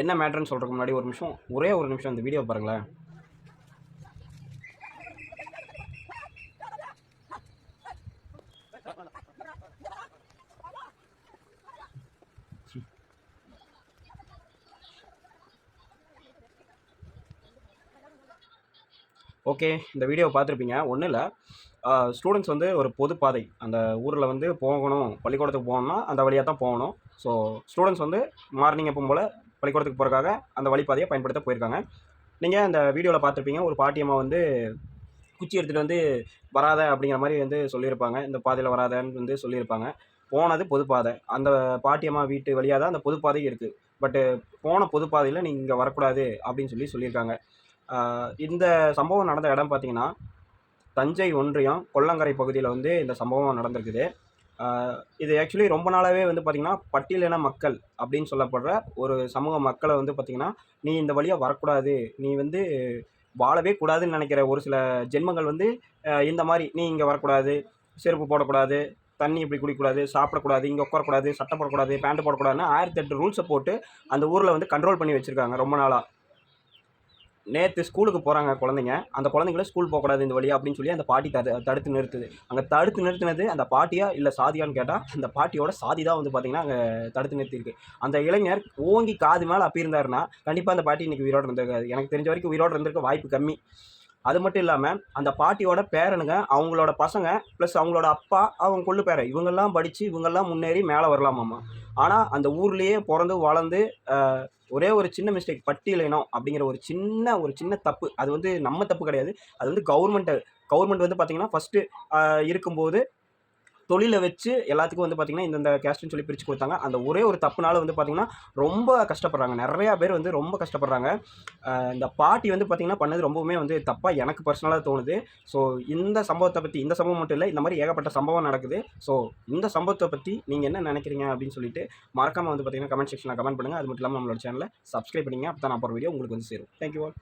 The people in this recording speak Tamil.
என்ன மேட்ருன்னு சொல்கிறதுக்கு முன்னாடி ஒரு நிமிஷம் ஒரே ஒரு நிமிஷம் இந்த வீடியோ பாருங்களேன். ஓகே இந்த வீடியோவை பார்த்துருப்பீங்க. ஒன்றும் இல்லை. ஸ்டூடெண்ட்ஸ் வந்து ஒரு பொது பாதை. அந்த ஊரில் வந்து போகணும் பள்ளிக்கூடத்துக்கு போகணும்னா அந்த வழியாக தான் போகணும். ஸோ ஸ்டூடெண்ட்ஸ் வந்து மார்னிங் எப்போ போல் பள்ளிக்கூடத்துக்கு போகிறக்காக அந்த வழிப்பாதையை பயன்படுத்த போயிருக்காங்க. நீங்கள் அந்த வீடியோவில் பார்த்துருப்பீங்க. ஒரு பாட்டியம்மா வந்து குச்சி எடுத்துகிட்டு வந்து வராத அப்படிங்கிற மாதிரி வந்து சொல்லியிருப்பாங்க. இந்த பாதையில் வராதன்னு வந்து சொல்லியிருப்பாங்க. போனது பொதுப்பாதை அந்த பாட்டியம்மா வீட்டு வழியாக தான் அந்த பொதுப்பாதை இருக்குது பட்டு போன பொதுப்பாதையில் நீங்கள் இங்கே வரக்கூடாது அப்படின்னு சொல்லி சொல்லியிருக்காங்க. இந்த சம்பவம் நடந்த இடம் பார்த்தீங்கன்னா தஞ்சை ஒன்றியம் கொல்லங்கரை பகுதியில் வந்து இந்த சம்பவம் நடந்திருக்குது. இது ஆக்சுவலி ரொம்ப நாளாகவே வந்து பார்த்திங்கன்னா பட்டியலின மக்கள் அப்படின்னு சொல்லப்படுற ஒரு சமூக மக்களை வந்து பார்த்திங்கன்னா நீ இந்த வழியாக வரக்கூடாது. நீ வந்து வாழவே கூடாதுன்னு நினைக்கிற ஒரு சில ஜென்மங்கள் வந்து இந்த மாதிரி நீ இங்கே வரக்கூடாது. செருப்பு போடக்கூடாது தண்ணி இப்படி குடிக்கக்கூடாது சாப்பிடக்கூடாது இங்கே உட்காரக்கூடாது சட்டை போடக்கூடாது பேண்ட் போடக்கூடாதுன்னு ஆயிரத்தி எட்டு ரூல்ஸை போட்டு அந்த ஊரில் வந்து கண்ட்ரோல் பண்ணி வச்சுருக்காங்க ரொம்ப நாளாக நேற்று ஸ்கூலுக்கு போகிறாங்க குழந்தைங்க. அந்த குழந்தைங்கள ஸ்கூல் போகக்கூடாது இந்த வழியா அப்படின்னு சொல்லி அந்த பாட்டி தடு தடுத்து நிறுத்துது. அங்கே தடுத்து நிறுத்தினது அந்த பாட்டியா இல்லை சாதியான்னு கேட்டால் அந்த பாட்டியோட சாதி தான் வந்து பார்த்திங்கன்னா அங்கே தடுத்து நிறுத்திருக்கு அந்த இளைஞர் ஓங்கி காது மேலே அப்பியிருந்தாருன்னா கண்டிப்பாக அந்த பாட்டி இன்றைக்கி உயிரோடு இருந்திருக்காது. எனக்கு தெரிஞ்ச வரைக்கும் உயிரோடு இருந்திருக்க வாய்ப்பு கம்மி. அது மட்டும் இல்லாமல் அந்த பாட்டியோட பேரனுங்க அவங்களோட பசங்க ப்ளஸ் அவங்களோட அப்பா அவங்க கொள்ளு பேர இவங்கெல்லாம் படித்து இவங்கெல்லாம் முன்னேறி மேலே வரலாமாம்மா. ஆனால் அந்த ஊர்லேயே பிறந்து வளர்ந்து ஒரே ஒரு சின்ன மிஸ்டேக் பட்டியலினம் அப்படிங்கிற ஒரு சின்ன ஒரு சின்ன தப்பு. அது வந்து நம்ம தப்பு கிடையாது. அது வந்து கவர்மெண்ட்டு கவர்மெண்ட் வந்து பார்த்திங்கன்னா ஃபஸ்ட்டு இருக்கும்போது தொழிலை வச்சு எல்லாத்துக்கும் வந்து பார்த்திங்கன்னா இந்தந்த கேஸ்ட்னு சொல்லி பிரித்து கொடுத்தாங்க. அந்த ஒரே ஒரு தப்புனால வந்து பார்த்திங்கன்னா ரொம்ப கஷ்டப்படுறாங்க. நிறையா பேர் வந்து ரொம்ப கஷ்டப்படுறாங்க. இந்த பாட்டி வந்து பார்த்திங்கன்னா பண்ணது ரொம்பவுமே வந்து தப்பாக எனக்கு பர்சனலாக தோணுது. ஸோ இந்த சம்பவத்தை பற்றி இந்த சம்பவம் மட்டும் இல்லை இந்த மாதிரி ஏகப்பட்ட சம்பவம் நடக்குது. ஸோ இந்த சம்பவத்தை பற்றி நீங்கள் என்ன நினைக்கிறீங்க அப்படின்னு சொல்லிட்டு மறக்காமல் வந்து பார்த்திங்கன்னா கமெண்ட் செக்ஷனில் கமெண்ட் பண்ணுங்கள் அது மட்டும் இல்லாமல் நம்மளோட சேனலை சப்ஸ்கிரைப் பண்ணிங்க அப்போ தான் நான் போகிற வீடியோ உங்களுக்கு வந்து சேரும். Thank you all